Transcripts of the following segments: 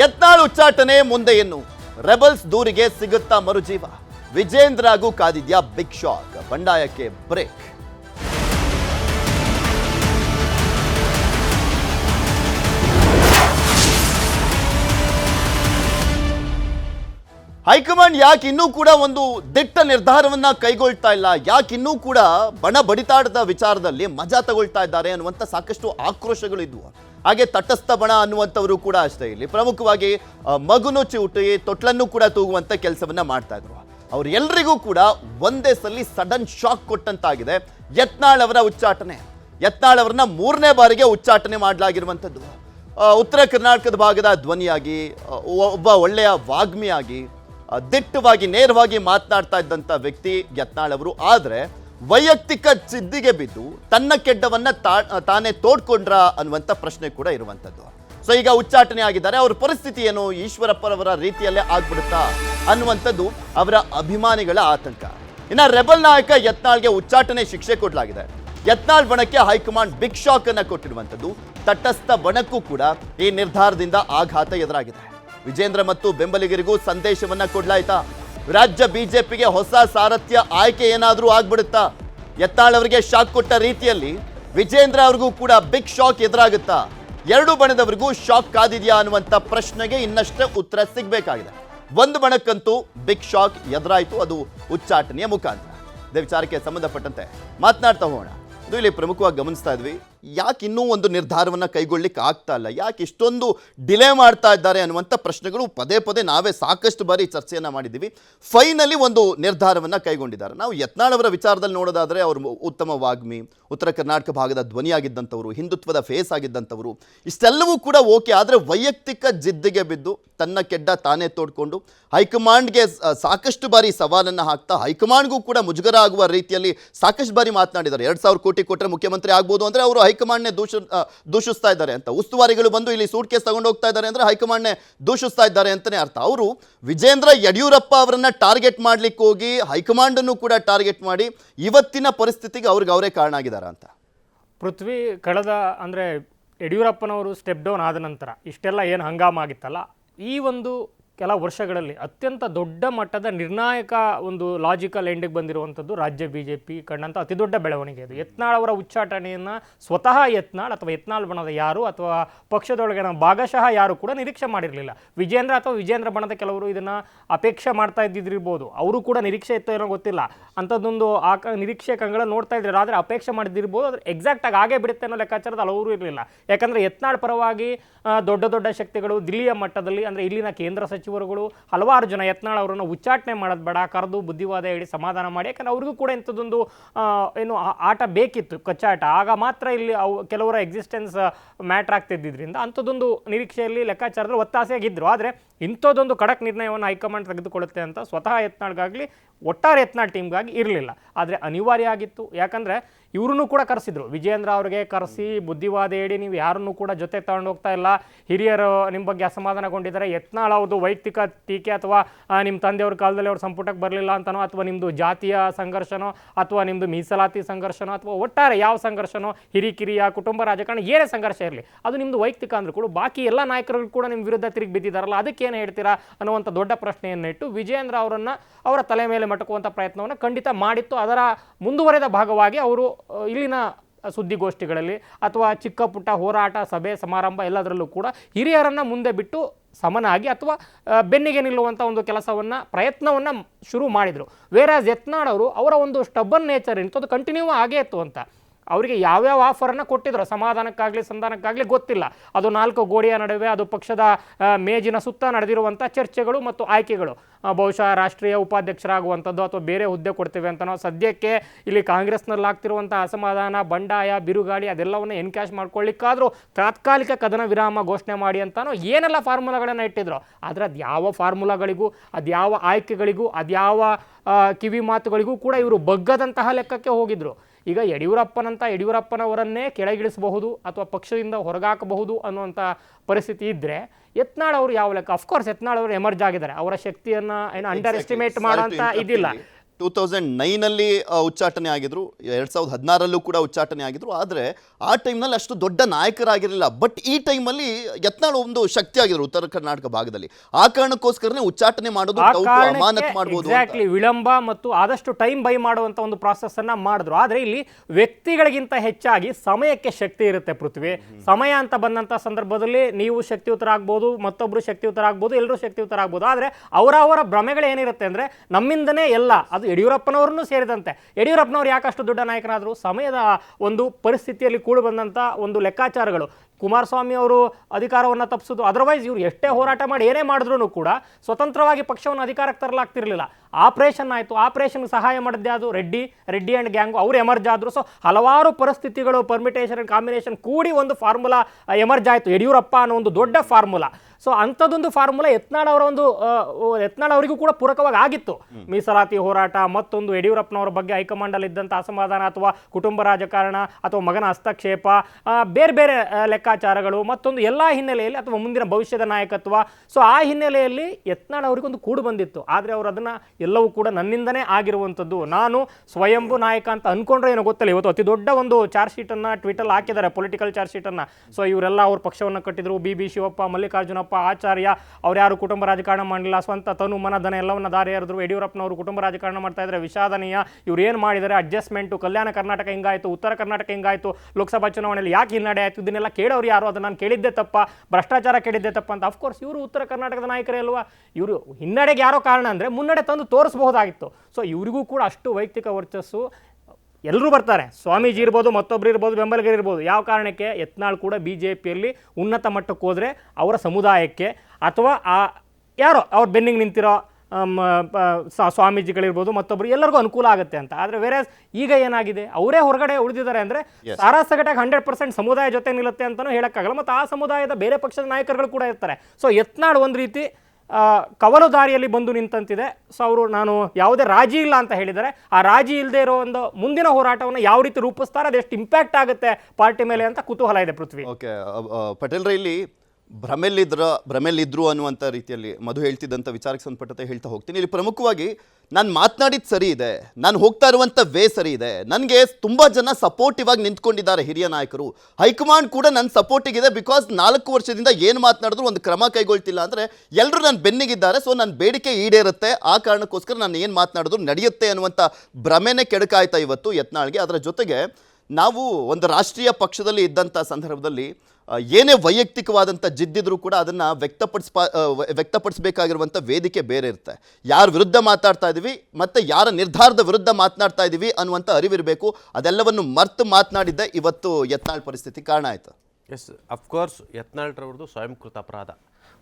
ಯತ್ನಾಳ್ ಉಚ್ಚಾಟನೆ ಮುಂದೆ ಏನು ರೆಬಲ್ಸ್ ದೂರಿಗೆ ಸಿಗುತ್ತಾ ಮರುಜೀವ. ವಿಜೇಂದ್ರಗೂ ಕಾದಿದ್ಯಾ ಬಿಗ್ ಶಾಕ್. ಬಂಡಾಯಕ್ಕೆ ಬ್ರೇಕ್. ಹೈಕಮಾಂಡ್ ಯಾಕೆ ಇನ್ನೂ ಕೂಡ ಒಂದು ದಿಟ್ಟ ನಿರ್ಧಾರವನ್ನ ಕೈಗೊಳ್ತಾ ಇಲ್ಲ? ಯಾಕೆ ಇನ್ನೂ ಕೂಡ ಬಣ ಬಡಿತಾಡದ ವಿಚಾರದಲ್ಲಿ ಮಜಾ ತಗೊಳ್ತಾ ಇದ್ದಾರೆ ಅನ್ನುವಂಥ ಸಾಕಷ್ಟು ಆಕ್ರೋಶಗಳು ಇದ್ವು. ಹಾಗೆ ತಟಸ್ಥ ಬಣ ಅನ್ನುವಂಥವರು ಕೂಡ ಅಷ್ಟೇ ಇಲ್ಲಿ. ಪ್ರಮುಖವಾಗಿ ಮಗುನು ಚಿವುಟಿ ತೊಟ್ಲನ್ನು ಕೂಡ ತೂಗುವಂತ ಕೆಲಸವನ್ನ ಮಾಡ್ತಾ ಇದ್ರು. ಅವ್ರು ಎಲ್ರಿಗೂ ಕೂಡ ಒಂದೇ ಸಲ ಸಡನ್ ಶಾಕ್ ಕೊಟ್ಟಂತಾಗಿದೆ. ಯತ್ನಾಳ್ ಅವರ ಉಚ್ಚಾಟನೆ. ಯತ್ನಾಳ್ ಅವರನ್ನ ಮೂರನೇ ಬಾರಿಗೆ ಉಚ್ಚಾಟನೆ ಮಾಡಲಾಗಿರುವಂಥದ್ದು. ಉತ್ತರ ಕರ್ನಾಟಕದ ಭಾಗದ ಧ್ವನಿಯಾಗಿ ಒಬ್ಬ ಒಳ್ಳೆಯ ವಾಗ್ಮಿಯಾಗಿ ದಿಟ್ಟವಾಗಿ, ನೇರವಾಗಿ ಮಾತನಾಡ್ತಾ ಇದ್ದಂಥ ವ್ಯಕ್ತಿ ಯತ್ನಾಳ್ ಅವರು. ಆದರೆ ವೈಯಕ್ತಿಕ ಸಿದ್ಧಿಗೆ ಬಿದ್ದು ತನ್ನ ಕೆಡ್ಡವನ್ನ ತಾ- ತಾನೇ ತೋಡ್ಕೊಂಡ್ರ ಅನ್ನುವಂಥ ಪ್ರಶ್ನೆ ಕೂಡ ಇರುವಂಥದ್ದು ಸೊ ಈಗ ಉಚ್ಚಾಟನೆ ಆಗಿದ್ದಾರೆ. ಅವ್ರ ಪರಿಸ್ಥಿತಿ ಏನು? ಈಶ್ವರಪ್ಪರವರ ರೀತಿಯಲ್ಲೇ ಆಗ್ಬಿಡುತ್ತಾ ಅನ್ನುವಂಥದ್ದು ಅವರ ಅಭಿಮಾನಿಗಳ ಆತಂಕ. ಇನ್ನ ರೆಬಲ್ ನಾಯಕ ಯತ್ನಾಳ್ಗೆ ಉಚ್ಚಾಟನೆ ಶಿಕ್ಷೆ ಕೊಡಲಾಗಿದೆ. ಯತ್ನಾಳ್ ಬಣಕ್ಕೆ ಹೈಕಮಾಂಡ್ ಬಿಗ್ ಶಾಕ್ ಅನ್ನ ಕೊಟ್ಟಿರುವಂಥದ್ದು. ತಟಸ್ಥ ಬಣಕ್ಕೂ ಕೂಡ ಈ ನಿರ್ಧಾರದಿಂದ ಆಘಾತ ಎದುರಾಗಿದೆ. ವಿಜೇಂದ್ರ ಮತ್ತು ಬೆಂಬಲಿಗರಿಗೂ ಸಂದೇಶವನ್ನ ಕೊಡ್ಲಾಯ್ತಾ? ರಾಜ್ಯ ಬಿಜೆಪಿಗೆ ಹೊಸ ಸಾರಥ್ಯ ಆಯ್ಕೆ ಏನಾದರೂ ಆಗ್ಬಿಡುತ್ತಾ? ಯತ್ನಾಳ್ ಅವರಿಗೆ ಶಾಕ್ ಕೊಟ್ಟ ರೀತಿಯಲ್ಲಿ ವಿಜೇಂದ್ರ ಅವ್ರಿಗೂ ಕೂಡ ಬಿಗ್ ಶಾಕ್ ಎದುರಾಗುತ್ತಾ? ಎರಡು ಬಣದವರಿಗೂ ಶಾಕ್ ಕಾದಿದೆಯಾ ಅನ್ನುವಂಥ ಪ್ರಶ್ನೆಗೆ ಇನ್ನಷ್ಟೇ ಉತ್ತರ ಸಿಗಬೇಕಾಗಿದೆ. ಒಂದು ಬಣಕ್ಕಂತೂ ಬಿಗ್ ಶಾಕ್ ಎದುರಾಯಿತು, ಅದು ಉಚ್ಚಾಟನೆಯ ಮುಖಾಂತರ. ಇದೇ ವಿಚಾರಕ್ಕೆ ಸಂಬಂಧಪಟ್ಟಂತೆ ಮಾತನಾಡ್ತಾ ಹೋಗೋಣ. ಇದು ಇಲ್ಲಿ ಪ್ರಮುಖವಾಗಿ ಗಮನಿಸ್ತಾ ಇದ್ವಿ ಯಾಕೆ ಇನ್ನೂ ಒಂದು ನಿರ್ಧಾರವನ್ನು ಕೈಗೊಳ್ಳಿಕ್ಕೆ ಆಗ್ತಾ ಇಲ್ಲ? ಯಾಕೆ ಇಷ್ಟೊಂದು ಡಿಲೇ ಮಾಡ್ತಾ ಇದ್ದಾರೆ ಅನ್ನುವಂಥ ಪ್ರಶ್ನೆಗಳು ಪದೇ ಪದೇ ನಾವೇ ಸಾಕಷ್ಟು ಬಾರಿ ಚರ್ಚೆಯನ್ನು ಮಾಡಿದ್ದೀವಿ. ಫೈನಲಿ ಒಂದು ನಿರ್ಧಾರವನ್ನು ಕೈಗೊಂಡಿದ್ದಾರೆ. ನಾವು ಯತ್ನಾಳವರ ವಿಚಾರದಲ್ಲಿ ನೋಡೋದಾದರೆ ಅವರು ಉತ್ತಮ ವಾಗ್ಮಿ, ಉತ್ತರ ಕರ್ನಾಟಕ ಭಾಗದ ಧ್ವನಿಯಾಗಿದ್ದಂಥವರು, ಹಿಂದುತ್ವದ ಫೇಸ್ ಆಗಿದ್ದಂಥವರು, ಇಷ್ಟೆಲ್ಲವೂ ಕೂಡ ಓಕೆ, ಆದರೆ ವೈಯಕ್ತಿಕ ಜಿದ್ದಿಗೆ ಬಿದ್ದು ತನ್ನ ಕೆಡ್ಡ ತಾನೇ ತೋಡ್ಕೊಂಡು ಹೈಕಮಾಂಡ್ಗೆ ಸಾಕಷ್ಟು ಬಾರಿ ಸವಾಲನ್ನು ಹಾಕ್ತಾ ಹೈಕಮಾಂಡ್ಗೂ ಕೂಡ ಮುಜುಗರ ಆಗುವ ರೀತಿಯಲ್ಲಿ ಸಾಕಷ್ಟು ಬಾರಿ ಮಾತನಾಡಿದ್ದಾರೆ. ಎರಡು ಸಾವಿರ ಕೋಟಿ ಕೊಟ್ಟರೆ ಮುಖ್ಯಮಂತ್ರಿ ಆಗ್ಬೋದು ಅಂದರೆ ಅವರು ಹೈಕಮಾಂಡ್ನೇ ದೂಷ ದೂಷಿಸ್ತಾ ಇದ್ದಾರೆ ಅಂತ. ಉಸ್ತುವಾರಿಗಳು ಬಂದು ಇಲ್ಲಿ ಸೂಟ್ ಕೇಸ್ ತಗೊಂಡು ಹೋಗ್ತಾ ಇದ್ದಾರೆ ಅಂದರೆ ಹೈಕಮಾಂಡ್ನೇ ದೂಷಿಸ್ತಾ ಇದ್ದಾರೆ ಅಂತಲೇ ಅರ್ಥ. ಅವರು ವಿಜೇಂದ್ರ ಯಡಿಯೂರಪ್ಪ ಅವರನ್ನು ಟಾರ್ಗೆಟ್ ಮಾಡ್ಲಿಕ್ಕೆ ಹೋಗಿ ಹೈಕಮಾಂಡನ್ನು ಕೂಡ ಟಾರ್ಗೆಟ್ ಮಾಡಿ ಇವತ್ತಿನ ಪರಿಸ್ಥಿತಿಗೆ ಅವ್ರಿಗೆ ಅವರೇ ಕಾರಣ ಆಗಿದ್ದಾರೆ ಅಂತ. ಪೃಥ್ವಿ, ಕಳೆದ ಅಂದರೆ ಯಡಿಯೂರಪ್ಪನವರು ಸ್ಟೆಪ್ ಡೌನ್ ಆದ ನಂತರ ಇಷ್ಟೆಲ್ಲ ಏನು ಹಂಗಾಮ ಆಗಿತ್ತಲ್ಲ? ಈ ಒಂದು ಕೆಲ ವರ್ಷಗಳಲ್ಲಿ ಅತ್ಯಂತ ದೊಡ್ಡ ಮಟ್ಟದ ನಿರ್ಣಾಯಕ ಒಂದು ಲಾಜಿಕಲ್ ಎಂಡಿಗೆ ಬಂದಿರುವಂಥದ್ದು ರಾಜ್ಯ ಬಿ ಜೆ ಪಿ ಕಂಡಂಥ ಅತಿ ದೊಡ್ಡ ಬೆಳವಣಿಗೆ ಇದು ಯತ್ನಾಳ್ ಅವರ ಉಚ್ಚಾಟನೆಯನ್ನು ಸ್ವತಃ ಯತ್ನಾಳ್ ಅಥವಾ ಯತ್ನಾಳ್ ಬಣದ ಯಾರು ಅಥವಾ ಪಕ್ಷದೊಳಗಿನ ಭಾಗಶಃ ಯಾರು ಕೂಡ ನಿರೀಕ್ಷೆ ಮಾಡಿರಲಿಲ್ಲ. ವಿಜೇಂದ್ರ ಅಥವಾ ವಿಜೇಂದ್ರ ಬಣದ ಕೆಲವರು ಇದನ್ನು ಅಪೇಕ್ಷೆ ಮಾಡ್ತಾ ಇದ್ದಿದ್ದಿರ್ಬೋದು. ಅವರು ಕೂಡ ನಿರೀಕ್ಷೆ ಇತ್ತೋ ಏನೋ ಗೊತ್ತಿಲ್ಲ. ಅಂಥದ್ದೊಂದು ಆಕ ನಿರೀಕ್ಷೆ ಕಂಗಳ ನೋಡ್ತಾ ಇದ್ರು ಆದರೆ ಅಪೇಕ್ಷೆ ಮಾಡಿದ್ದಿರ್ಬೋದು ಅದು ಎಕ್ಸಾಕ್ಟಾಗಿ ಆಗೇ ಬಿಡುತ್ತೆ ಅನ್ನೋ ಲೆಕ್ಕಾಚಾರದ ಅವರು ಇರಲಿಲ್ಲ. ಯಾಕಂದರೆ ಯತ್ನಾಳ್ ಪರವಾಗಿ ದೊಡ್ಡ ದೊಡ್ಡ ಶಕ್ತಿಗಳು ದಿಲ್ಲಿಯ ಮಟ್ಟದಲ್ಲಿ ಅಂದರೆ ಇಲ್ಲಿನ ಕೇಂದ್ರ ಸಚಿವರುಗಳು ಹಲವಾರು ಜನ ಯತ್ನಾಳ್ ಅವರನ್ನು ಉಚ್ಚಾಟನೆ ಮಾಡೋದು ಬೇಡ, ಕರೆದು ಬುದ್ಧಿವಾದ ಹೇಳಿ ಸಮಾಧಾನ ಮಾಡಿ, ಯಾಕಂದ್ರೆ ಅವ್ರಿಗೂ ಕೂಡ ಇಂಥದ್ದೊಂದು ಏನು ಆಟ ಬೇಕಿತ್ತು, ಕಚ್ಚಾಟ. ಆಗ ಮಾತ್ರ ಇಲ್ಲಿ ಅವು ಕೆಲವರ ಎಕ್ಸಿಸ್ಟೆನ್ಸ್ ಮ್ಯಾಟ್ರ್ ಆಗ್ತಿದ್ದರಿಂದ ಅಂಥದ್ದೊಂದು ನಿರೀಕ್ಷೆಯಲ್ಲಿ ಲೆಕ್ಕಾಚಾರದಲ್ಲಿ ಒತ್ತಾಸೆಯಾಗಿದ್ದರು ಆದರೆ ಇಂಥದ್ದೊಂದು ಖಡಕ್ ನಿರ್ಣಯವನ್ನು ಹೈಕಮಾಂಡ್ ತೆಗೆದುಕೊಳ್ಳುತ್ತೆ ಅಂತ ಸ್ವತಃ ಯತ್ನಾಳ್ಗಾಗಲಿ ಒಟ್ಟಾರೆ ಯತ್ನಾಳ್ ಟೀಮ್ಗಾಗಿ ಇರಲಿಲ್ಲ. ಆದರೆ ಅನಿವಾರ್ಯ ಆಗಿತ್ತು. ಯಾಕಂದರೆ ಇವ್ರನ್ನೂ ಕೂಡ ಕರೆಸಿದ್ರು. ವಿಜೇಂದ್ರ ಅವ್ರಿಗೆ ಕರೆಸಿ, ಬುದ್ಧಿವಾದ ಹೇಳಿ ನೀವು ಯಾರನ್ನೂ ಕೂಡ ಜೊತೆ ತಗೊಂಡು ಹೋಗ್ತಾ ಇಲ್ಲ. ಹಿರಿಯರು ನಿಮ್ಮ ಬಗ್ಗೆ ಅಸಮಾಧಾನಗೊಂಡಿದ್ದಾರೆ. ಯತ್ನಾಳ್ ಅವ್ರದ್ದು ವೈಯಕ್ತಿಕ ಟೀಕೆ ಅಥವಾ ನಿಮ್ಮ ತಂದೆಯವ್ರ ಕಾಲದಲ್ಲಿ ಅವ್ರ ಸಂಪುಟಕ್ಕೆ ಬರಲಿಲ್ಲ ಅಂತನೋ, ಅಥವಾ ನಿಮ್ಮದು ಜಾತಿಯ ಸಂಘರ್ಷನೋ, ಅಥವಾ ನಿಮ್ಮದು ಮೀಸಲಾತಿ ಸಂಘರ್ಷನೋ, ಅಥವಾ ಒಟ್ಟಾರೆ ಯಾವ ಸಂಘರ್ಷನೋ, ಹಿರಿಕಿರಿಯ ಕುಟುಂಬ ರಾಜಕಾರಣ ಏನೇ ಸಂಘರ್ಷ ಇರಲಿ, ಅದು ನಿಮ್ಮದು ವೈಯಕ್ತಿಕ ಅಂದ್ರೂ ಕೂಡ ಬಾಕಿ ಎಲ್ಲ ನಾಯಕರು ಕೂಡ ನಿಮ್ಮ ವಿರುದ್ಧ ತಿರುಗಿ ಬಿದ್ದಿದ್ದಾರಲ್ಲ ಏನು ಹೇಳ್ತೀರಾ ಅನ್ನುವಂಥ ದೊಡ್ಡ ಪ್ರಶ್ನೆಯನ್ನು ಇಟ್ಟು ವಿಜೇಂದ್ರ ಅವರನ್ನು ಅವರ ತಲೆ ಮೇಲೆ ಮಟಕುವಂಥ ಪ್ರಯತ್ನವನ್ನು ಖಂಡಿತ ಮಾಡಿತ್ತು. ಅದರ ಮುಂದುವರೆದ ಭಾಗವಾಗಿ ಅವರು ಇಲ್ಲಿನ ಸುದ್ದಿಗೋಷ್ಠಿಗಳಲ್ಲಿ ಅಥವಾ ಚಿಕ್ಕ ಪುಟ್ಟ ಹೋರಾಟ ಸಭೆ ಸಮಾರಂಭ ಎಲ್ಲದರಲ್ಲೂ ಕೂಡ ಹಿರಿಯರನ್ನು ಮುಂದೆ ಬಿಟ್ಟು ಸಮನಾಗಿ ಅಥವಾ ಬೆನ್ನಿಗೆ ನಿಲ್ಲುವಂಥ ಒಂದು ಕೆಲಸವನ್ನು, ಪ್ರಯತ್ನವನ್ನು ಶುರು ಮಾಡಿದರು. ವೇರಾಸ್ ಯತ್ನಾಳ್ ಅವರು ಅವರ ಒಂದು ಸ್ಟಬ್ಬನ್ ನೇಚರ್ ಏನಿತ್ತು ಅದು ಕಂಟಿನ್ಯೂ ಆಗೇ ಇತ್ತು ಅಂತ. ಅವರಿಗೆ ಯಾವ್ಯಾವ ಆಫರನ್ನು ಕೊಟ್ಟಿದ್ರು, ಸಮಾಧಾನಕ್ಕಾಗಲಿ, ಸಂಧಾನಕ್ಕಾಗಲಿ ಗೊತ್ತಿಲ್ಲ. ಅದು ನಾಲ್ಕು ಗೋಡೆಯ ನಡುವೆ, ಅದು ಪಕ್ಷದ ಮೇಜಿನ ಸುತ್ತ ನಡೆದಿರುವಂಥ ಚರ್ಚೆಗಳು ಮತ್ತು ಆಯ್ಕೆಗಳು. ಬಹುಶಃ ರಾಷ್ಟ್ರೀಯ ಉಪಾಧ್ಯಕ್ಷರಾಗುವಂಥದ್ದು ಅಥವಾ ಬೇರೆ ಹುದ್ದೆ ಕೊಡ್ತೇವೆ ಅಂತ ನಾವು ಸದ್ಯಕ್ಕೆ ಇಲ್ಲಿ ಕಾಂಗ್ರೆಸ್ನಲ್ಲಿ ಆಗ್ತಿರುವಂಥ ಅಸಮಾಧಾನ, ಬಂಡಾಯ, ಬಿರುಗಾಳಿ ಅದೆಲ್ಲವನ್ನು ಎನ್ಕ್ಯಾಶ್ ಮಾಡ್ಕೊಳ್ಳಿಕ್ಕಾದರೂ ತಾತ್ಕಾಲಿಕ ಕದನ ವಿರಾಮ ಘೋಷಣೆ ಮಾಡಿ ಅಂತಾನೋ ಏನೆಲ್ಲ ಫಾರ್ಮುಲಾಗಳನ್ನು ಇಟ್ಟಿದ್ರು. ಆದರೆ ಅದು ಯಾವ ಫಾರ್ಮುಲಾಗಳಿಗೂ ಅದ್ಯಾವ ಆಯ್ಕೆಗಳಿಗೂ, ಅದು ಯಾವ ಕಿವಿ ಮಾತುಗಳಿಗೂ ಕೂಡ ಇವರು ಬಗ್ಗದಂತಹ ಲೆಕ್ಕಕ್ಕೆ ಹೋಗಿದ್ರು. ಈಗ ಯಡಿಯೂರಪ್ಪನಂತ ಯಡಿಯೂರಪ್ಪನವರನ್ನೇ ಕೆಳಗಿಳಿಸಬಹುದು ಅಥವಾ ಪಕ್ಷದಿಂದ ಹೊರಗಾಕಬಹುದು ಅನ್ನುವಂಥ ಪರಿಸ್ಥಿತಿ ಇದ್ದರೆ ಯತ್ನಾಳ್ ಅವರು ಯಾವ ಲೆಕ್ಕ ಅಫ್ಕೋರ್ಸ್ ಯತ್ನಾಳ್ ಅವರು ಎಮರ್ಜ್ ಆಗಿದ್ದಾರೆ. ಅವರ ಶಕ್ತಿಯನ್ನು ಏನು ಅಂಡರ್ ಎಸ್ಟಿಮೇಟ್ ಮಾಡೋಂಥ ಇದಿಲ್ಲ. ಟೂ ತೌಸಂಡ್ ನೈನಲ್ಲಿ ಉಚ್ಚಾಟನೆ ಆಗಿದ್ರು. ಎರಡು ಸಾವಿರದ ಹದಿನಾರಲ್ಲೂ ಕೂಡ ಉಚ್ಚಾಟನೆ ಆಗಿದ್ರು. ಆದರೆ ಆ ಟೈಮ್ನಲ್ಲಿ ಅಷ್ಟು ದೊಡ್ಡ ನಾಯಕರಾಗಿರಲಿಲ್ಲ. ಬಟ್ ಈ ಟೈಮಲ್ಲಿ ಯತ್ನಾಳ್ ಒಂದು ಶಕ್ತಿ ಆಗಿದ್ರು ಉತ್ತರ ಕರ್ನಾಟಕ ಭಾಗದಲ್ಲಿ. ಆ ಕಾರಣಕ್ಕೋಸ್ಕರನೇ ಉಚ್ಚಾಟನೆ ಮಾಡೋದು ಅಮಾನತ್ ಮಾಡ್ಬೋದು ಎಕ್ಸಾಕ್ಟ್ಲಿ ವಿಳಂಬ ಮತ್ತು ಆದಷ್ಟು ಟೈಮ್ ಬೈ ಮಾಡುವಂತ ಒಂದು ಪ್ರಾಸೆಸ್ ಅನ್ನ ಮಾಡಿದ್ರು. ಆದ್ರೆ ಇಲ್ಲಿ ವ್ಯಕ್ತಿಗಳಿಗಿಂತ ಹೆಚ್ಚಾಗಿ ಸಮಯಕ್ಕೆ ಶಕ್ತಿ ಇರುತ್ತೆ ಪೃಥ್ವಿ. ಸಮಯ ಅಂತ ಬಂದಂತ ಸಂದರ್ಭದಲ್ಲಿ ನೀವು ಶಕ್ತಿಯುತರ ಆಗ್ಬೋದು ಮತ್ತೊಬ್ರು ಶಕ್ತಿಯುತರ ಆಗ್ಬೋದು ಎಲ್ಲರೂ ಶಕ್ತಿಯುತರ ಆಗ್ಬೋದು ಆದ್ರೆ ಅವರ ಅವರ ಭ್ರಮೆಗಳು ಏನಿರುತ್ತೆ ಅಂದ್ರೆ ನಮ್ಮಿಂದನೇ ಎಲ್ಲ ಅದು ಯಡಿಯೂರಪ್ಪನವ್ರನ್ನೂ ಸೇರಿದಂತೆ. ಯಡಿಯೂರಪ್ಪನವ್ರು ಯಾಕಷ್ಟು ದೊಡ್ಡ ನಾಯಕನಾದರೂ? ಸಮಯದ ಒಂದು ಪರಿಸ್ಥಿತಿಯಲ್ಲಿ ಕೂಡಿ ಬಂದಂಥ ಒಂದು ಲೆಕ್ಕಾಚಾರಗಳು. ಕುಮಾರಸ್ವಾಮಿ ಅವರು ಅಧಿಕಾರವನ್ನು ತಪ್ಪಿಸೋದು. ಅದರ್ವೈಸ್ ಇವ್ರು ಎಷ್ಟೇ ಹೋರಾಟ ಮಾಡಿ ಏನೇ ಮಾಡಿದ್ರು ಕೂಡ ಸ್ವತಂತ್ರವಾಗಿ ಪಕ್ಷವನ್ನು ಅಧಿಕಾರಕ್ಕೆ ತರಲಾಗ್ತಿರಲಿಲ್ಲ. ಆಪರೇಷನ್ ಆಯಿತು. ಆಪರೇಷನ್ ಸಹಾಯ ಮಾಡಿದ್ದೆ ಅದು ರೆಡ್ಡಿ ರೆಡ್ಡಿ ಆ್ಯಂಡ್ ಗ್ಯಾಂಗು ಅವರು ಎಮರ್ಜ್ ಆದರು. ಸೊ ಹಲವಾರು ಪರಿಸ್ಥಿತಿಗಳು ಪರ್ಮಿಟೇಷನ್ ಕಾಂಬಿನೇಷನ್ ಕೂಡಿ ಒಂದು ಫಾರ್ಮುಲಾ ಎಮರ್ಜ್ ಆಯಿತು. ಯಡಿಯೂರಪ್ಪ ಅನ್ನೋ ಒಂದು ದೊಡ್ಡ ಫಾರ್ಮುಲಾ ಸೊ ಅಂಥದ್ದೊಂದು ಫಾರ್ಮುಲಾ ಯತ್ನಾಳ್ ಅವರ ಒಂದು ಯತ್ನಾಳ್ ಅವರಿಗೂ ಕೂಡ ಪೂರಕವಾಗಿ ಆಗಿತ್ತು. ಮೀಸಲಾತಿ ಹೋರಾಟ ಮತ್ತೊಂದು ಯಡಿಯೂರಪ್ಪನವರ ಬಗ್ಗೆ ಹೈಕಮಾಂಡಲ್ಲಿ ಇದ್ದಂಥ ಅಸಮಾಧಾನ ಅಥವಾ ಕುಟುಂಬ ರಾಜಕಾರಣ ಅಥವಾ ಮಗನ ಹಸ್ತಕ್ಷೇಪ ಬೇರೆ ಬೇರೆ ಆ, ಲೆಕ್ಕಾಚಾರಗಳು ಮತ್ತೊಂದು ಎಲ್ಲ ಹಿನ್ನೆಲೆಯಲ್ಲಿ ಅಥವಾ ಮುಂದಿನ ಭವಿಷ್ಯದ ನಾಯಕತ್ವ. ಸೊ ಆ ಹಿನ್ನೆಲೆಯಲ್ಲಿ ಯತ್ನಾಳ್ ಅವರಿಗೊಂದು ಕೂಡು ಬಂದಿತ್ತು. ಆದರೆ ಅವರು ಅದನ್ನು ಎಲ್ಲವೂ ಕೂಡ ನನ್ನಿಂದನೇ ಆಗಿರುವಂಥದ್ದು. ನಾನು ಸ್ವಯಂಭು ನಾಯಕ ಅಂತ ಅಂದ್ಕೊಂಡ್ರೆ ಏನೋ ಗೊತ್ತಲ್ಲ, ಇವತ್ತು ಅತಿ ದೊಡ್ಡ ಒಂದು ಚಾರ್ಜ್ ಶೀಟನ್ನು ಟ್ವಿಟಲ್ಲಿ ಹಾಕಿದ್ದಾರೆ, ಪೊಲಿಟಿಕಲ್ ಚಾರ್ಜ್ ಶೀಟನ್ನು. ಸೊ ಇವರೆಲ್ಲ ಅವ್ರ ಪಕ್ಷವನ್ನು ಕಟ್ಟಿದ್ರು. ಬಿ ಬಿ ಶಿವಪ್ಪ, ಮಲ್ಲಿಕಾರ್ಜುನಪ್ಪ, ಆಚಾರ್ಯ, ಅವ್ರು ಯಾರು ಕುಟುಂಬ ರಾಜಕಾರಣ ಮಾಡಲಿಲ್ಲ, ಸ್ವಂತ ತನು ಮನ ಧನ ಎಲ್ಲವನ್ನ ದಾರಿ ಎರೆದ್ರು ಯಡಿಯೂರಪ್ಪನವರು ಕುಟುಂಬ ರಾಜಕಾರಣ ಮಾಡ್ತಾ ಇದ್ದಾರೆ. ವಿಷಾದನೀಯ. ಇವ್ರು ಏನು ಮಾಡಿದ್ದಾರೆ? ಅಡ್ಜಸ್ಟ್ಮೆಂಟು ಕಲ್ಯಾಣ ಕರ್ನಾಟಕ ಹಿಂಗಾಯಿತು? ಉತ್ತರ ಕರ್ನಾಟಕ ಹಿಂಗಾಯಿತು? ಲೋಕಸಭಾ ಚುನಾವಣೆಯಲ್ಲಿ ಯಾಕೆ ಹಿನ್ನಡೆ ಆಯಿತು? ಇದನ್ನೆಲ್ಲ ಕೇಳೋರು ಯಾರು? ಅದನ್ನು ನಾನು ಕೇಳಿದ್ದೆ ತಪ್ಪ. ಭ್ರಷ್ಟಾಚಾರ ಕೇಳಿದ್ದೆ ತಪ್ಪ ಅಂತ. ಅಫ್ಕೋರ್ಸ್ ಇವರು ಉತ್ತರ ಕರ್ನಾಟಕದ ನಾಯಕರೇ ಅಲ್ವಾ? ಇವರು ಹಿನ್ನಡೆಗೆ ಯಾರೋ ಕಾರಣ ಅಂದರೆ ಮುನ್ನಡೆ ತಂದು ತೋರಿಸಬಹುದಾಗಿತ್ತು. ಸೊ ಇವರಿಗೂ ಕೂಡ ಅಷ್ಟು ವೈಯಕ್ತಿಕ ವರ್ಚಸ್ಸು ಎಲ್ಲರೂ ಬರ್ತಾರೆ. ಸ್ವಾಮೀಜಿ ಇರ್ಬೋದು, ಮತ್ತೊಬ್ರು ಇರ್ಬೋದು, ಬೆಂಬಲಿಗರು ಇರ್ಬೋದು. ಯಾವ ಕಾರಣಕ್ಕೆ? ಯತ್ನಾಳ್ ಕೂಡ ಬಿ ಜೆ ಪಿಯಲ್ಲಿ ಉನ್ನತ ಮಟ್ಟಕ್ಕೆ ಹೋದರೆ ಅವರ ಸಮುದಾಯಕ್ಕೆ ಅಥವಾ ಆ ಯಾರೋ, ಅವ್ರ ಬೆನ್ನಿಗೆ ನಿಂತಿರೋ ಸ್ವಾಮೀಜಿಗಳಿರ್ಬೋದು ಮತ್ತೊಬ್ರು ಎಲ್ಲರಿಗೂ ಅನುಕೂಲ ಆಗುತ್ತೆ ಅಂತ. ಆದರೆ ಬೇರೆ ಈಗ ಏನಾಗಿದೆ? ಅವರೇ ಹೊರಗಡೆ ಉಳಿದಿದ್ದಾರೆ ಅಂದರೆ ಸಾರಾಸಗಟಾಗಿ ಹಂಡ್ರೆಡ್ ಪರ್ಸೆಂಟ್ ಸಮುದಾಯ ಜೊತೆ ನಿಲ್ಲುತ್ತೆ ಅಂತಲೂ ಹೇಳೋಕ್ಕಾಗಲ್ಲ. ಮತ್ತು ಆ ಸಮುದಾಯದ ಬೇರೆ ಪಕ್ಷದ ನಾಯಕರುಗಳು ಕೂಡ ಇರ್ತಾರೆ. ಸೊ ಯತ್ನಾಳ್ ಒಂದು ರೀತಿ ಕವಲು ದಾರಿಯಲ್ಲಿ ಬಂದು ನಿಂತಂತಿದೆ. ಸೊ ಅವರು ನಾನು ಯಾವುದೇ ರಾಜಿ ಇಲ್ಲ ಅಂತ ಹೇಳಿದ್ದಾರೆ ಆ ರಾಜಿ ಇಲ್ಲದೆ ಇರೋ ಒಂದು ಮುಂದಿನ ಹೋರಾಟವನ್ನು ಯಾವ ರೀತಿ ರೂಪಿಸ್ತಾರೆ ಅದೆಷ್ಟು ಇಂಪ್ಯಾಕ್ಟ್ ಆಗುತ್ತೆ ಪಾರ್ಟಿ ಮೇಲೆ ಅಂತ ಕುತೂಹಲ ಇದೆ ಪೃಥ್ವಿ. ಓಕೆ ಪಟೇಲ್ರ ಇಲ್ಲಿ ಭ್ರಮೆಲ್ಲಿದ್ರ, ಭ್ರಮೆಲ್ಲಿದ್ರು ಅನ್ನುವಂಥ ರೀತಿಯಲ್ಲಿ ಮಧು ಹೇಳ್ತಿದ್ದಂಥ ವಿಚಾರಕ್ಕೆ ಸಂಬಂಧಪಟ್ಟಂತೆ ಹೇಳ್ತಾ ಹೋಗ್ತೀನಿ. ಇಲ್ಲಿ ಪ್ರಮುಖವಾಗಿ ನಾನು ಮಾತನಾಡಿದ್ದು ಸರಿ ಇದೆ, ನಾನು ಹೋಗ್ತಾ ಇರುವಂಥ ವೇ ಸರಿ ಇದೆ, ನನಗೆ ತುಂಬ ಜನ ಸಪೋರ್ಟಿವ್ ಆಗಿ ನಿಂತ್ಕೊಂಡಿದ್ದಾರೆ ಹಿರಿಯ ನಾಯಕರು. ಹೈಕಮಾಂಡ್ ಕೂಡ ನನ್ನ ಸಪೋರ್ಟಿಗಿದೆ ಬಿಕಾಸ್ ನಾಲ್ಕು ವರ್ಷದಿಂದ ಏನು ಮಾತನಾಡಿದ್ರು ಒಂದು ಕ್ರಮ ಕೈಗೊಳ್ತಿಲ್ಲ ಅಂದರೆ ಎಲ್ಲರೂ ನನ್ನ ಬೆನ್ನಿಗಿದ್ದಾರೆ ಸೊ ನನ್ನ ಬೇಡಿಕೆ ಈಡೇರುತ್ತೆ. ಆ ಕಾರಣಕ್ಕೋಸ್ಕರ ನಾನು ಏನು ಮಾತನಾಡಿದ್ರು ನಡೆಯುತ್ತೆ ಅನ್ನುವಂಥ ಭ್ರಮೆನೇ ಕೆಡಕಾಯ್ತಾ ಇವತ್ತು ಯತ್ನಾಳ್ಗೆ. ಅದರ ಜೊತೆಗೆ ನಾವು ಒಂದು ರಾಷ್ಟ್ರೀಯ ಪಕ್ಷದಲ್ಲಿ ಇದ್ದಂಥ ಸಂದರ್ಭದಲ್ಲಿ ಏನೇ ವೈಯಕ್ತಿಕವಾದಂಥ ಜಿದ್ದಿದ್ರೂ ಕೂಡ ಅದನ್ನು ವ್ಯಕ್ತಪಡಿಸ್ಪ ವ್ಯಕ್ತಪಡಿಸಬೇಕಾಗಿರುವಂಥ ವೇದಿಕೆ ಬೇರೆ ಇರುತ್ತೆ. ಯಾರ ವಿರುದ್ಧ ಮಾತಾಡ್ತಾ ಇದ್ದೀವಿ ಮತ್ತು ಯಾರ ನಿರ್ಧಾರದ ವಿರುದ್ಧ ಮಾತನಾಡ್ತಾ ಇದ್ದೀವಿ ಅನ್ನುವಂಥ ಅರಿವಿರಬೇಕು. ಅದೆಲ್ಲವನ್ನು ಮರ್ತು ಮಾತನಾಡಿದ್ದೆ ಇವತ್ತು ಯತ್ನಾಳ್ ಪರಿಸ್ಥಿತಿ ಕಾರಣ ಆಯಿತು. ಎಸ್ ಅಫ್ಕೋರ್ಸ್ ಯತ್ನಾಳ್ರವ್ರದ್ದು ಸ್ವಯಂಕೃತ ಅಪರಾಧ.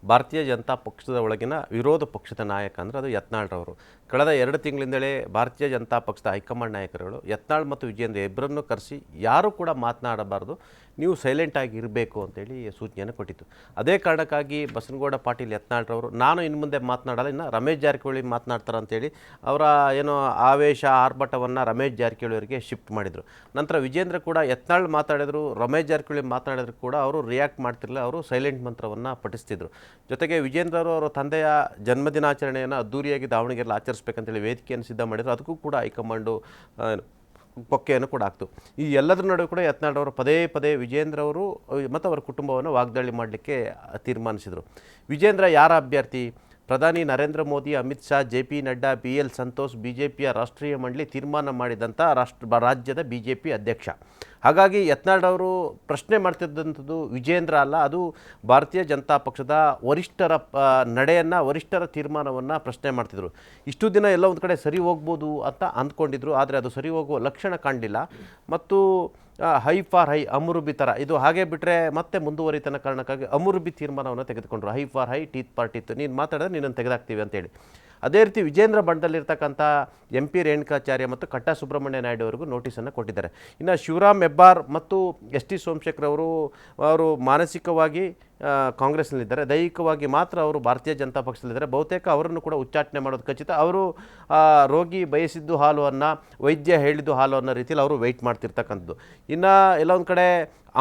ಭಾರತೀಯ ಜನತಾ ಪಕ್ಷದ ಒಳಗಿನ ವಿರೋಧ ಪಕ್ಷದ ನಾಯಕ ಅಂದರೆ ಅದು ಯತ್ನಾಳ್ರವರು ಕಳೆದ ಎರಡು ತಿಂಗಳಿಂದಲೇ ಭಾರತೀಯ ಜನತಾ ಪಕ್ಷದ ಹೈಕಮಾಂಡ್ ನಾಯಕರುಗಳು ಯತ್ನಾಳ್ ಮತ್ತು ವಿಜೇಂದ್ರ ಇಬ್ಬರನ್ನು ಕರೆಸಿ ಯಾರೂ ಕೂಡ ಮಾತನಾಡಬಾರ್ದು. ನೀವು ಸೈಲೆಂಟಾಗಿ ಇರಬೇಕು ಅಂತೇಳಿ ಸೂಚನೆಯನ್ನು ಕೊಟ್ಟಿತ್ತು. ಅದೇ ಕಾರಣಕ್ಕಾಗಿ ಬಸನಗೌಡ ಪಾಟೀಲ್ ಯತ್ನಾಳ್ರವರು, ನಾನು ಇನ್ನು ಮುಂದೆ ಮಾತನಾಡಲ್ಲ, ಇನ್ನು ರಮೇಶ್ ಜಾರಕಿಹೊಳಿ ಮಾತನಾಡ್ತಾರೆ ಅಂತೇಳಿ ಅವರ ಏನೋ ಆವೇಶ, ಆರ್ಭಟವನ್ನು ರಮೇಶ್ ಜಾರಕಿಹೊಳಿ ಅವರಿಗೆ ಶಿಫ್ಟ್ ಮಾಡಿದರು. ನಂತರ ವಿಜೇಂದ್ರ ಕೂಡ ಯತ್ನಾಳ್ ಮಾತಾಡಿದರು, ರಮೇಶ್ ಜಾರಕಿಹೊಳಿ ಮಾತನಾಡಿದ್ರು ಕೂಡ ಅವರು ರಿಯಾಕ್ಟ್ ಮಾಡ್ತಿರಲಿಲ್ಲ, ಅವರು ಸೈಲೆಂಟ್ ಮಂತ್ರವನ್ನು ಪಠಿಸ್ತಿದ್ರು. ಜೊತೆಗೆ ವಿಜೇಂದ್ರ ಅವರು ತಂದೆಯ ಜನ್ಮದಿನಾಚರಣೆಯನ್ನು ಅದ್ದೂರಿಯಾಗಿ ದಾವಣಗೆರೆಯಲ್ಲಿ ಆಚರಿಸ್ಬೇಕಂತೇಳಿ ವೇದಿಕೆಯನ್ನು ಸಿದ್ಧ ಮಾಡಿದ್ರು. ಅದಕ್ಕೂ ಕೂಡ ಹೈಕಮಾಂಡು ಕೊಕ್ಕೆಯನ್ನು ಕೂಡ ಆಗ್ತು ಈ ಎಲ್ಲದರ ನಡುವೆ ಕೂಡ ಯತ್ನಾಳ್ ಅವರು ಪದೇ ಪದೇ ವಿಜೇಂದ್ರ ಅವರು ಮತ್ತು ಅವರ ಕುಟುಂಬವನ್ನು ವಾಗ್ದಾಳಿ ಮಾಡಲಿಕ್ಕೆ ತೀರ್ಮಾನಿಸಿದರು. ವಿಜೇಂದ್ರ ಯಾರ ಅಭ್ಯರ್ಥಿ? ಪ್ರಧಾನಿ Narendra Modi, Amit Shah, J P Nadda, B L Santosh B J ಪಿಯ ರಾಷ್ಟ್ರೀಯ ಮಂಡಳಿ ತೀರ್ಮಾನ ಮಾಡಿದಂಥ ರಾಷ್ಟ್ರ ರಾಜ್ಯದ ಬಿ ಜೆ ಪಿ ಅಧ್ಯಕ್ಷ. ಹಾಗಾಗಿ ಯತ್ನಾಳ್ ಅವರು ಪ್ರಶ್ನೆ ಮಾಡ್ತಿದ್ದಂಥದ್ದು ವಿಜೇಂದ್ರ ಅಲ್ಲ, ಅದು ಭಾರತೀಯ ಜನತಾ ಪಕ್ಷದ ವರಿಷ್ಠರ ನಡೆಯನ್ನು, ವರಿಷ್ಠರ ತೀರ್ಮಾನವನ್ನು ಪ್ರಶ್ನೆ ಮಾಡ್ತಿದ್ರು. ಇಷ್ಟು ದಿನ ಎಲ್ಲ ಒಂದು ಕಡೆ ಸರಿ ಹೋಗ್ಬೋದು ಅಂತ ಅಂದ್ಕೊಂಡಿದ್ರು, ಆದರೆ ಅದು ಸರಿ ಹೋಗುವ ಲಕ್ಷಣ ಕಾಣಲಿಲ್ಲ. ಮತ್ತು ಹೈ ಫಾರ್ ಹೈ ಅಮುರುಬಿ ಥರ ಇದು ಹಾಗೆ ಬಿಟ್ಟರೆ ಮತ್ತೆ ಮುಂದುವರಿತನ ಕಾರಣಕ್ಕಾಗಿ ಅಮುರುಬಿ ತೀರ್ಮಾನವನ್ನು ತೆಗೆದುಕೊಂಡ್ರು. Eye for eye teeth for teeth. ನೀನು ಮಾತಾಡಿದ್ರೆ ನಿನ್ನನ್ನು ತೆಗೆದಾಕ್ತೀವಿ ಅಂತೇಳಿ. ಅದೇ ರೀತಿ ವಿಜೇಂದ್ರ ಬಣದಲ್ಲಿರ್ತಕ್ಕಂಥ ಎಂ ಪಿ ರೇಣುಕಾಚಾರ್ಯ ಮತ್ತು ಕಟ್ಟಾ ಸುಬ್ರಹ್ಮಣ್ಯ ನಾಯ್ಡು ಅವರಿಗೂ ನೋಟಿಸನ್ನು ಕೊಟ್ಟಿದ್ದಾರೆ. ಇನ್ನು ಶಿವರಾಮ್ ಹೆಬ್ಬಾರ್ ಮತ್ತು ಎಸ್ ಟಿ ಸೋಮಶೇಖರ್ ಅವರು ಅವರು ಮಾನಸಿಕವಾಗಿ ಕಾಂಗ್ರೆಸ್ನಲ್ಲಿದ್ದಾರೆ. ದೈಹಿಕವಾಗಿ ಮಾತ್ರ ಅವರು ಭಾರತೀಯ ಜನತಾ ಪಕ್ಷದಲ್ಲಿದ್ದಾರೆ. ಬಹುತೇಕ ಅವರನ್ನು ಕೂಡ ಉಚ್ಚಾಟನೆ ಮಾಡೋದು ಖಚಿತ. ಅವರು ರೋಗಿ ಬಯಸಿದ್ದು ಹಾಲು ಅನ್ನ ವೈದ್ಯ ಹೇಳಿದ್ದು ಹಾಲು ಅನ್ನೋ ರೀತಿಯಲ್ಲಿ ಅವರು ವೆಯ್ಟ್ ಮಾಡ್ತಿರ್ತಕ್ಕಂಥದ್ದು. ಇನ್ನು ಎಲ್ಲೊಂದು ಕಡೆ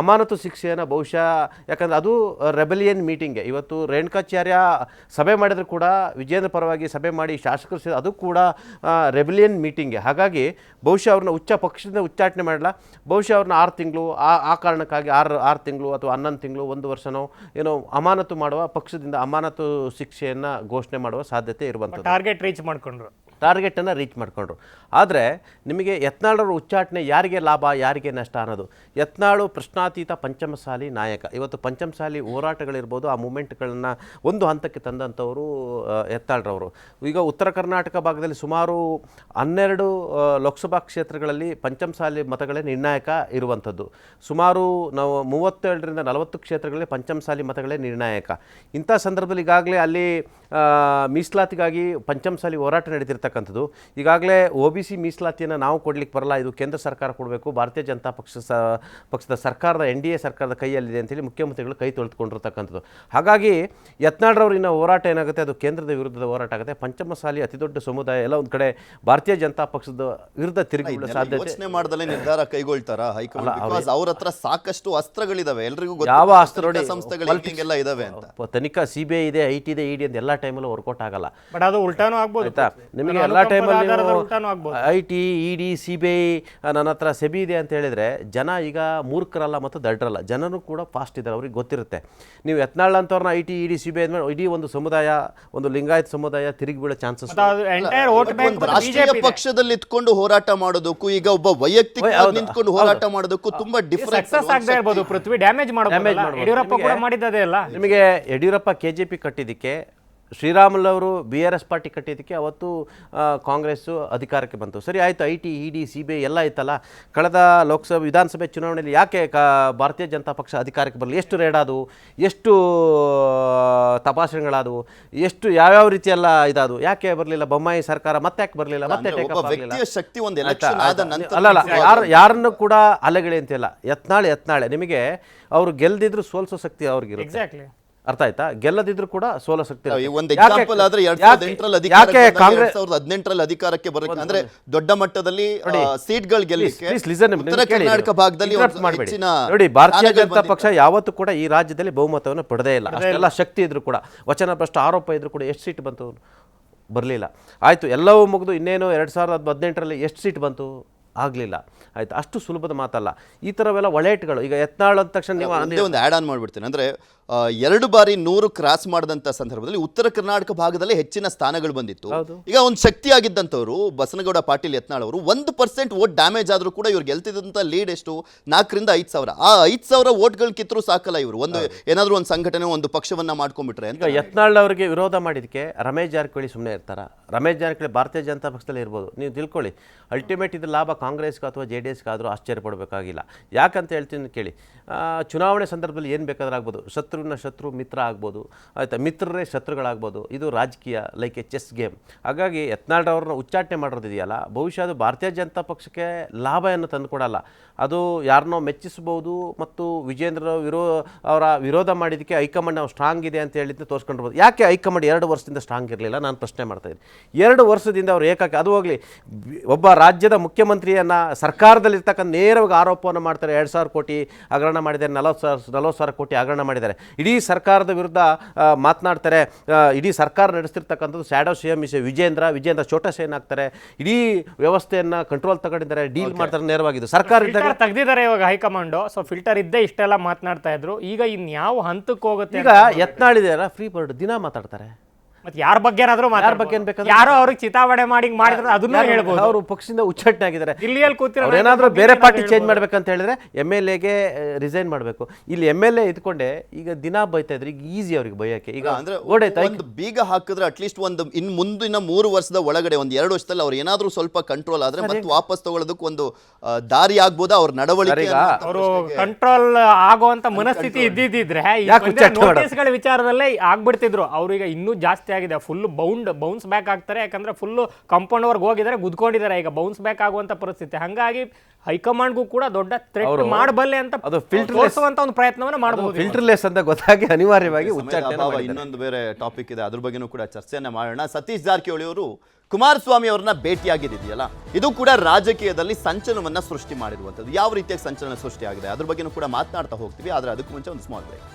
ಅಮಾನತು ಶಿಕ್ಷೆಯನ್ನು ಬಹುಶಃ, ಯಾಕಂದರೆ ಅದು ರೆಬಲಿಯನ್ ಮೀಟಿಂಗೆ. ಇವತ್ತು ರೇಣುಕಾಚಾರ್ಯ ಸಭೆ ಮಾಡಿದ್ರು ಕೂಡ ವಿಜೇಂದ್ರ ಪರವಾಗಿ ಸಭೆ ಮಾಡಿ ಶಾಸಕರು ಸೇರಿ, ಅದು ಕೂಡ ರೆಬಲಿಯನ್ ಮೀಟಿಂಗೆ. ಹಾಗಾಗಿ ಬಹುಶಃ ಅವ್ರನ್ನ ಉಚ್ಚ ಪಕ್ಷದಿಂದ ಉಚ್ಚಾಟನೆ ಮಾಡಲ್ಲ. ಬಹುಶಃ ಅವ್ರನ್ನ ಆರು ತಿಂಗಳು, ಆ ಆ ಕಾರಣಕ್ಕಾಗಿ ಆರು ಆರು ತಿಂಗಳು ಅಥವಾ ಹನ್ನೊಂದು ತಿಂಗಳು, ಒಂದು ವರ್ಷನೋ ಏನೋ ಅಮಾನತು ಮಾಡುವ, ಪಕ್ಷದಿಂದ ಅಮಾನತು ಶಿಕ್ಷೆಯನ್ನು ಘೋಷಣೆ ಮಾಡುವ ಸಾಧ್ಯತೆ ಇರುವಂಥ ಟಾರ್ಗೆಟ್ ರೀಚ್ ಮಾಡ್ಕೊಂಡ್ರು. ಟಾರ್ಗೆಟನ್ನು ರೀಚ್ ಮಾಡಿಕೊಂಡ್ರು. ಆದರೆ ನಿಮಗೆ ಯತ್ನಾಳರ ಉಚ್ಚಾಟನೆ ಯಾರಿಗೆ ಲಾಭ, ಯಾರಿಗೆ ನಷ್ಟ ಅನ್ನೋದು. ಯತ್ನಾಳು ಪ್ರಶ್ನಾತೀತ ಪಂಚಮಸಾಲಿ ನಾಯಕ. ಇವತ್ತು ಪಂಚಮಸಾಲಿ ಹೋರಾಟಗಳಿರ್ಬೋದು, ಆ ಮೂಮೆಂಟ್ಗಳನ್ನು ಒಂದು ಹಂತಕ್ಕೆ ತಂದಂಥವರು ಯತ್ನಾಳರವರು. ಈಗ ಉತ್ತರ ಕರ್ನಾಟಕ ಭಾಗದಲ್ಲಿ ಸುಮಾರು ಹನ್ನೆರಡು ಲೋಕಸಭಾ ಕ್ಷೇತ್ರಗಳಲ್ಲಿ ಪಂಚಮಸಾಲಿ ಮತಗಳೇ ನಿರ್ಣಾಯಕ ಇರುವಂಥದ್ದು. ಸುಮಾರು ನಾವು ಮೂವತ್ತೆರಡರಿಂದ ನಲವತ್ತು ಕ್ಷೇತ್ರಗಳಲ್ಲಿ ಪಂಚಮಸಾಲಿ ಮತಗಳೇ ನಿರ್ಣಾಯಕ. ಇಂಥ ಸಂದರ್ಭದಲ್ಲಿ ಈಗಾಗಲೇ ಅಲ್ಲಿ ಮೀಸಲಾತಿಗಾಗಿ ಪಂಚಮಸಾಲಿ ಹೋರಾಟ ನಡೆದಿರ್ತಕ್ಕಂಥದ್ದು ಈಗಾಗಲೇ ಒ ಬಿ ಸಿ ಮೀಸಲಾತಿಯನ್ನು ನಾವು ಕೊಡ್ಲಿಕ್ಕೆ ಬರಲ್ಲ ಇದು ಕೇಂದ್ರ ಸರ್ಕಾರ ಕೊಡಬೇಕು ಭಾರತೀಯ ಜನತಾ ಪಕ್ಷ ಸ ಪಕ್ಷದ ಸರ್ಕಾರದ ಎನ್ ಡಿ ಎ ಸರ್ಕಾರದ ಕೈಯಲ್ಲಿದೆ ಅಂತೇಳಿ ಮುಖ್ಯಮಂತ್ರಿಗಳು ಕೈ ತೊಳೆದುಕೊಂಡಿರ್ತಕ್ಕಂಥದ್ದು. ಹಾಗಾಗಿ ಯತ್ನಾಳ್ರವರಿನ ಹೋರಾಟ ಏನಾಗುತ್ತೆ ಅದು ಕೇಂದ್ರದ ವಿರುದ್ಧದ ಹೋರಾಟ ಆಗುತ್ತೆ. ಪಂಚಮಸಾಲಿ ಅತಿದೊಡ್ಡ ಸಮುದಾಯ ಎಲ್ಲ ಒಂದು ಕಡೆ ಭಾರತೀಯ ಜನತಾ ಪಕ್ಷದ ವಿರುದ್ಧ ತಿರುಗಿ ಸಾಧ್ಯ ಸಾಧ್ಯತೆ ಯೋಚನೆ ಮಾಡ್ದಲೇ ನಿರ್ಧಾರ ಕೈಗೊಳ್ತಾರ ಹೈಕಮಾಂಡ್? ಅವ್ರ ಹತ್ರ ಸಾಕಷ್ಟು ಅಸ್ತ್ರಗಳಿದಾವೆ. ಎಲ್ರಿಗೂ ಯಾವ ಅಸ್ತ್ರ ಸಂಸ್ಥೆಗಳು ಇದಾವೆ ಅಂತ. ತನಿಖಾ ಸಿಬಿಐ ಇದೆ ಐ ಟಿ ಇದೆ ಇಡಿ ಅಂತ ಎಲ್ಲ ಟೈಮಲ್ಲೂ ವರ್ಕೌಟ್ ಆಗಲ್ಲ. ಬಟ್ ಅದು ಉಲ್ಟಾನು ಆಗ್ಬೋದು. ಆಯ್ತಾ? ನಿಮಗೆ ಎಲ್ಲ ಟೈಮಲ್ಲಿ I T E D C B I ನನ್ನ ಹತ್ರ ಸೆಬಿ ಇದೆ ಅಂತ ಹೇಳಿದ್ರೆ ಜನ ಈಗ ಮೂರ್ಖರಲ್ಲ ಮತ್ತು ದಡ್ರಲ್ಲ. ಜನರು ಕೂಡ ಫಾಸ್ಟ್ ಇದ್ದಾರೆ ಅವ್ರಿಗೆ ಗೊತ್ತಿರುತ್ತೆ. ನೀವು Yatnal ಅಂತವ್ರನ್ನ I T E D C B I ಅಂದ್ಮೇಲೆ ಇಡೀ ಒಂದು ಸಮುದಾಯ ಒಂದು ಲಿಂಗಾಯತ್ ಸಮುದಾಯ ತಿರುಗಿ ಬೀಳೋ ಚಾನ್ಸಸ್ ಮತ್ತೆ ಅದು ಎಂಟೈರ್ ವೋಟ್ ಬ್ಯಾಂಕ್ ರಾಷ್ಟ್ರೀಯ ಪಕ್ಷದಲ್ಲಿ ಇತ್ಕೊಂಡು ಹೋರಾಟ ಮಾಡೋದಕ್ಕೂ ಈಗ ಒಬ್ಬ ವೈಯಕ್ತಿಕ. ನಿಂತ್ಕೊಂಡು ಹೋರಾಟ ಮಾಡೋದಕ್ಕೂ ತುಂಬಾ ಡಿಫರೆನ್ಸ್ ಆಗ್ತಾ ಇರ್ಬೋದು ಪೃಥ್ವಿ. ಡ್ಯಾಮೇಜ್ ಮಾಡಬಹುದು. ಯಡಿಯೂರಪ್ಪ ಕೂಡ ಮಾಡಿದ್ದದೇ ಅಲ್ಲ ನಿಮಗೆ ಯಡಿಯೂರಪ್ಪ ಕೆ ಜೆ ಪಿ ಕಟ್ಟಿದ್ದಕ್ಕೆ ಶ್ರೀರಾಮುಲು ಅವರು ಬಿ ಆರ್ ಎಸ್ ಪಾರ್ಟಿ ಕಟ್ಟಿದ್ದಕ್ಕೆ ಅವತ್ತು ಕಾಂಗ್ರೆಸ್ಸು ಅಧಿಕಾರಕ್ಕೆ ಬಂತು. ಸರಿ ಆಯಿತು I T E D C B I ಎಲ್ಲ ಇತ್ತಲ್ಲ. ಕಳೆದ ಲೋಕಸಭೆ ವಿಧಾನಸಭೆ ಚುನಾವಣೆಯಲ್ಲಿ ಯಾಕೆ ಕಾ ಭಾರತೀಯ ಜನತಾ ಪಕ್ಷ ಅಧಿಕಾರಕ್ಕೆ ಬರಲಿ ಎಷ್ಟು ರೇಡಾದವು ಆದವು? ಎಷ್ಟು ತಪಾಸಣೆಗಳಾದವು? ಎಷ್ಟು ಯಾವ್ಯಾವ ರೀತಿ ಎಲ್ಲ ಇದಾದವು? ಯಾಕೆ ಬರಲಿಲ್ಲ? ಬೊಮ್ಮಾಯಿ ಸರ್ಕಾರ ಮತ್ತೆ ಯಾಕೆ ಬರಲಿಲ್ಲ? ಮತ್ತೆ ಶಕ್ತಿ ಒಂದು ಆದ ನಂತರ ಅಲ್ಲ ಅಲ್ಲ ಯಾರು ಯಾರನ್ನು ಕೂಡ ಅಲೆಗಳಿ ಅಂತಿಲ್ಲ. ಯತ್ನಾಳೆ ಯತ್ನಾಳೆ. ನಿಮಗೆ ಅವರು ಗೆಲ್ದಿದ್ರು ಸೋಲ್ಸೋ ಶಕ್ತಿ ಅವ್ರಿಗಿರುತ್ತೆ. ಎಕ್ಸಾಕ್ಟ್ಲಿ ಅರ್ಥ ಆಯ್ತಾ? ಗೆಲ್ಲದಿದ್ರು ಕೂಡ ಸೋಲ ಸಕ್ತಿ ಇರುತ್ತೆ. ಒಂದು ಎಕ್ಸಾಂಪಲ್ ಆದ್ರೆ ಎರಡ್ ಸಾವಿರದ ಎಂಟರಲ್ಲಿ ಯಾಕೆ ಅಧಿಕಾರಕ್ಕೆ ಬಂದಾಗ ಕಾಂಗ್ರೆಸ್ ಸಾವಿರದ ಹದಿನೆಂಟರಲ್ಲಿ ಅಧಿಕಾರಕ್ಕೆ ಬರಕ್ಕೆ ಅಂದ್ರೆ ದೊಡ್ಡ ಮಟ್ಟದಲ್ಲಿ ನೋಡಿ, ಗೆಲ್ಲಕ್ಕೆ Please listen, ಉತ್ತರ ಕರ್ನಾಟಕ ಭಾಗದಲ್ಲಿ ಒಂದು ಮಾಡ್ಬೇಡಿ. ಹೆಚ್ಚಿನ ನೋಡಿ ಭಾರತೀಯ ಸ್ಥಾನಗಳು ಜನತಾ. ಪಕ್ಷ ಯಾವತ್ತೂ ಕೂಡ ಈ ರಾಜ್ಯದಲ್ಲಿ ಬಹುಮತವನ್ನು ಪಡೆದೇ ಇಲ್ಲ. ಅಷ್ಟೆಲ್ಲ ಶಕ್ತಿ ಇದ್ರು ಕೂಡ ವಚನ ಭ್ರಷ್ಟ ಆರೋಪ ಇದ್ರು ಕೂಡ ಎಷ್ಟು ಸೀಟ್ ಬಂತು? ಬರಲಿಲ್ಲ. ಆಯ್ತು ಎಲ್ಲವೂ ಮುಗಿದು ಇನ್ನೇನು ಎರಡು ಸಾವಿರದ ಹದಿನೆಂಟರಲ್ಲಿ ಎಷ್ಟು ಸೀಟ್ ಬಂತು? ಆಗಲಿಲ್ಲ. ಆಯ್ತು ಅಷ್ಟು ಸುಲಭದ ಮಾತಲ್ಲ. ಈ ಥರವೆಲ್ಲ ಒಳೇಟ್ಗಳು. ಈಗ ಯತ್ನಾಳ್ ಅಂದ ತಕ್ಷಣ ನೀವು ಒಂದೇ ಒಂದು ಆ್ಯಡ್ ಆನ್ ಮಾಡ್ಬಿಡ್ತೀನಿ. ಅಂದ್ರೆ ಎರಡು ಬಾರಿ ನೂರು ಕ್ರಾಸ್ ಮಾಡಿದಂತ ಸಂದರ್ಭದಲ್ಲಿ ಉತ್ತರ ಕರ್ನಾಟಕ ಭಾಗದಲ್ಲಿ ಹೆಚ್ಚಿನ ಸ್ಥಾನಗಳು ಬಂದಿತ್ತು. ಈಗ ಒಂದು ಶಕ್ತಿ ಆಗಿದ್ದಂಥವ್ರು ಬಸನಗೌಡ ಪಾಟೀಲ್ ಯತ್ನಾಳ್ ಅವರು ಒಂದು ಪರ್ಸೆಂಟ್ ವೋಟ್ ಡ್ಯಾಮೇಜ್ ಆದರೂ ಕೂಡ ಇವ್ರು ಗೆಲ್ತಿದ್ದಂಥ ಲೀಡ್ ಎಷ್ಟು? ನಾಲ್ಕರಿಂದ ಐದು ಸಾವಿರ. ಆ ಐದು ಸಾವಿರ ವೋಟ್ಗಳು ಕಿತ್ತರೂ ಸಾಕಲ್ಲ ಇವರು. ಒಂದು ಏನಾದರೂ ಒಂದು ಸಂಘಟನೆ ಒಂದು ಪಕ್ಷವನ್ನು ಮಾಡ್ಕೊಂಡ್ಬಿಟ್ರೆ ಅಂತ. ಯತ್ನಾಳ್ ಅವರಿಗೆ ವಿರೋಧ ಮಾಡಿದಕ್ಕೆ ರಮೇಶ್ ಜಾರಕಿಹೊಳಿ ಸುಮ್ಮನೆ ಇರ್ತಾರೆ? ರಮೇಶ್ ಜಾರಕಿಹೊಳಿ ಭಾರತೀಯ ಜನತಾ ಪಕ್ಷದಲ್ಲಿ ಇರ್ಬೋದು. ನೀವು ತಿಳ್ಕೊಳ್ಳಿ. ಅಲ್ಟಿಮೇಟ್ ಇದು ಲಾಭ ಕಾಂಗ್ರೆಸ್ಗೆ ಅಥವಾ ಜೆ ಡಿ ಎಸ್ಗೆ ಆದರೂ ಆಶ್ಚರ್ಯ ಪಡಬೇಕಾಗಿಲ್ಲ ಯಾಕಂತ ಹೇಳ್ತೀನಿ ಕೇಳಿ. ಚುನಾವಣೆ ಸಂದರ್ಭದಲ್ಲಿ ಏನು ಬೇಕಾದ್ರೂ ಆಗ್ಬೋದು. ಶತ್ರುವಿನ ಶತ್ರು ಮಿತ್ರ ಆಗ್ಬೋದು. ಆಯಿತಾ? ಮಿತ್ರರೇ ಶತ್ರುಗಳಾಗ್ಬೋದು. ಇದು ರಾಜಕೀಯ ಲೈಕ್ ಎ ಚೆಸ್ ಗೇಮ್ ಹಾಗಾಗಿ ಯತ್ನಾಳ್ರವ್ರನ್ನ ಉಚ್ಚಾಟನೆ ಮಾಡೋದಿದೆಯಲ್ಲ ಬಹುಶಃ ಅದು ಭಾರತೀಯ ಜನತಾ ಪಕ್ಷಕ್ಕೆ ಲಾಭವನ್ನು ತಂದುಕೊಡಲ್ಲ ಅದು ಯಾರನ್ನೋ ಮೆಚ್ಚಿಸ್ಬೋದು ಮತ್ತು ವಿಜೇಂದ್ರ ವಿರೋ ಅವರ ವಿರೋಧ ಮಾಡಿದ್ದಕ್ಕೆ ಹೈಕಮಾಂಡ್ ನಾವು ಸ್ಟ್ರಾಂಗ್ ಇದೆ ಅಂತ ಹೇಳಿದ್ದು ತೋರಿಸ್ಕೊಂಡಿರ್ಬೋದು. ಯಾಕೆ ಹೈಕಮಾಂಡ್ ಎರಡು ವರ್ಷದಿಂದ ಸ್ಟ್ರಾಂಗ್ ಇರಲಿಲ್ಲ? ನಾನು ಪ್ರಶ್ನೆ ಮಾಡ್ತಾ ಇದ್ದೀನಿ. ಎರಡು ವರ್ಷದಿಂದ ಅವರು ಏಕಾಕಿ ಅದು ಹೋಗಲಿ ಒಬ್ಬ ರಾಜ್ಯದ ಮುಖ್ಯಮಂತ್ರಿಯನ್ನು ಸರ್ಕಾರದಲ್ಲಿರ್ತಕ್ಕಂಥ ನೇರವಾಗಿ ಆರೋಪವನ್ನು ಮಾಡ್ತಾರೆ. ಎರಡು ಸಾವಿರ ಕೋಟಿ ಹಗರಣ ಮಾಡಿದ್ದಾರೆ ನಲವತ್ತು ಸಾವಿರ ನಲವತ್ತು ಸಾವಿರ ಕೋಟಿ ಹಗರಣ ಮಾಡಿದ್ದಾರೆ. ಇಡೀ ಸರ್ಕಾರದ ವಿರುದ್ಧ ಮಾತನಾಡ್ತಾರೆ. ಇಡೀ ಸರ್ಕಾರ ನಡೆಸ್ತಿರ್ತಕ್ಕಂಥದ್ದು shadow C M Vijayendra Vijayendra ಚೋಟ ಸೇನ್ ಆಗ್ತಾರೆ. ಇಡೀ ವ್ಯವಸ್ಥೆಯನ್ನು ಕಂಟ್ರೋಲ್ ತಗೊಂಡಿದ್ದಾರೆ ಡೀಲ್ ಮಾಡ್ತಾರೆ ನೇರವಾಗಿದ್ದು ಸರ್ಕಾರ ಇದ್ದಾಗ ಫಿಲ್ಟರ್ ತೆಗ್ದಿದ್ದಾರೆ ಇವಾಗ ಹೈಕಮಾಂಡ್. ಸೊ ಫಿಲ್ಟರ್ ಇದ್ದೇ ಇಷ್ಟೆಲ್ಲ ಮಾತನಾಡ್ತಾ ಇದ್ರು. ಈಗ ಇನ್ಯಾವ ಹಂತಕ್ಕೆ ಹೋಗುತ್ತೆ ಈಗ ಯತ್ನಾಳಿದಾರ ಫ್ರೀ ಬರ್ಡ್ ದಿನ ಮಾತಾಡ್ತಾರೆ. ಮತ್ತೆ ಯಾರ ಬಗ್ಗೆ ಏನಾದ್ರು ಯಾರ ಬಗ್ಗೆ ಏನ್ ಬೇಕಾದ್ರೂ ಯಾರೋ ಅವ್ರಿಗೆ ಚಿತಾವಣೆ ಮಾಡಿ ಮಾಡಿದ್ರೆ ಅದನ್ನ ಹೇಳ್ಬೋದು. ಅವರು ಪಕ್ಷದಿಂದ ಉಚ್ಚಾಟನೆ ಆಗಿದ್ದಾರೆ ಇಲ್ಲಿಯಲ್ಲಿ ಕೂತಿರೋ ಏನಾದ್ರೂ ಬೇರೆ ಪಾರ್ಟಿ ಚೇಂಜ್ ಮಾಡ್ಬೇಕಂತ ಹೇಳಿದ್ರೆ ಎಂ ಎಲ್ ಎಗೆ ರಿಸೈನ್ ಮಾಡಬೇಕು. ಇಲ್ಲಿ ಎಂ ಎಲ್ ಎ ಇದ್ಕೊಂಡೆ ಈಗ ದಿನ ಬೈತಾ ಇದ್ರೆ ಈಗ ಈಸಿ ಅವ್ರಿಗೆ ಬಯಕೆ ಈಗ ಅಂದ್ರೆ ಓಡೈತಾ ಒಂದು ಬೀಗ ಹಾಕಿದ್ರೆ ಅಟ್ಲೀಸ್ಟ್ ಒಂದು ಇನ್ ಮುಂದಿನ ಮೂರು ವರ್ಷದ ಒಳಗಡೆ ಒಂದು ಎರಡು ವರ್ಷದಲ್ಲಿ ಅವ್ರು ಏನಾದ್ರೂ ಸ್ವಲ್ಪ ಕಂಟ್ರೋಲ್ ಆದ್ರೆ ಮತ್ತೆ ವಾಪಸ್ ತಗೊಳ್ಳೋದಕ್ಕೆ ಒಂದು ಆ, ದಾರಿ ಆಗ್ಬೋದಾ? ಅವ್ರ ನಡವಳಿಕೆ ಅವರು ಪ್ರಶ್ನೆಗೆ- ಕಂಟ್ರೋಲ್ ಆಗುವಂತ ಮನಸ್ಥಿತಿ ಇದ್ದಿದ್ರೆ ಯಾಕೆ ಉಚ್ಚಾಟನೆ ಮಾಡೋದು? ನೋಟಿಸ್ಗಳ ವಿಚಾರದಲ್ಲೇ ಆಗ್ಬಿಡ್ತಿದ್ರು. ಅವ್ರೀಗ ಇನ್ನೂ ಜಾಸ್ತಿ ಆಗಿದೆ. ಫುಲ್ ಬೌಂಡ್ ಬೌನ್ಸ್ ಬ್ಯಾಕ್ ಆಗ್ತಾರೆ. ಯಾಕಂದ್ರೆ ಫುಲ್ ಕಂಪೌಂಡ್ ಅವ್ರಿಗೆ ಹೋಗಿದ್ದಾರೆ ಗುದ್ಕೊಂಡಿದ್ದಾರೆ. ಈಗ ಬೌನ್ಸ್ ಬ್ಯಾಕ್ ಆಗುವಂತ ಪರಿಸ್ಥಿತಿ. ಹಂಗಾಗಿ ಹೈಕಮಾಂಡ್ಗೂ ಕೂಡ ದೊಡ್ಡ ಥ್ರೆಟ್ ಮಾಡಬಲ್ಲೆ ಅಂತ ಅದು ತೋರಿಸುವಂತ ಒಂದು ಪ್ರಯತ್ನವನ್ನ ಮಾಡಬಹುದು ಫಿಲ್ಟರ್ಲೆಸ್ ಅಂತ ಗೊತ್ತಾಗಿ ಅನಿವಾರ್ಯವಾಗಿ ಇನ್ನೊಂದು ಬೇರೆ ಟಾಪಿಕ್ ಇದೆ. ಅದ್ರ ಬಗ್ಗೆನೂ ಕೂಡ ಚರ್ಚೆಯನ್ನ ಮಾಡೋಣ. ಸತೀಶ್ ಜಾರಕಿಹೊಳಿ ಅವರು ಕುಮಾರಸ್ವಾಮಿ ಅವ್ರನ್ನ ಭೇಟಿಯಾಗಿದೆಯಲ್ಲ ಇದು ಕೂಡ ರಾಜಕೀಯದಲ್ಲಿ ಸಂಚಲನವನ್ನ ಸೃಷ್ಟಿ ಮಾಡಿರುವಂಥದ್ದು. ಯಾವ ರೀತಿಯಾಗಿ ಸಂಚಲನ ಸೃಷ್ಟಿ ಆಗಿದೆ? ಅದ್ರ ಬಗ್ಗೆನೂ ಕೂಡ ಮಾತನಾಡ್ತಾ ಹೋಗ್ತೀವಿ. ಆದ್ರೆ ಅದಕ್ಕೂ ಮುಂಚೆ ಒಂದು ಸ್ಮಾಲ್ ಬ್ರೇಕ್